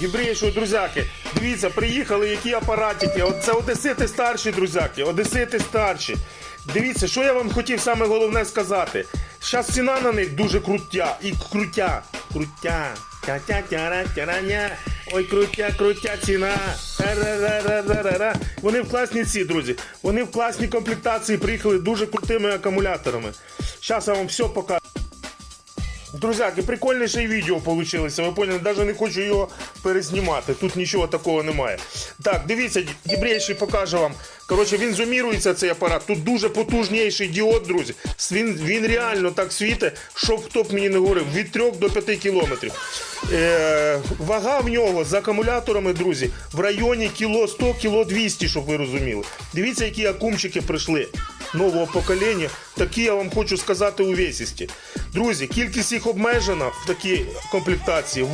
Гібрейшої, друзяки, дивіться, приїхали які апаратики. Це одесити старші, друзяки, одесити старші. Дивіться, що я вам хотів саме головне сказати. Зараз ціна на них дуже крутя і крутя. Крутя. Тя-тя-тя-ра-тя-ра-ня. Ой, крутя, крутя ціна. Ра-ра-ра-ра-ра-ра. Вони в класній ці, друзі. Вони в класній комплектації приїхали дуже крутими акумуляторами. Зараз я вам все покажу. Друзяки, прикольніше відео вийшло. Ви поняли, навіть не хочу його перезнімати. Тут нічого такого немає. Так, дивіться, дібрейший покаже вам. Коротше, він зумірується цей апарат. Тут дуже потужніший діод, друзі. Він, він реально так світить, щоб хто б мені не говорив, від 3 до 5 кілометрів. Е, вага в нього з акумуляторами, друзі, в районі кіло 100, кіло 200, щоб ви розуміли. Дивіться, які акумчики прийшли нового покоління. Такі я вам хочу сказати увесісті. Друзі, кількість їх обмежена в такій комплектації.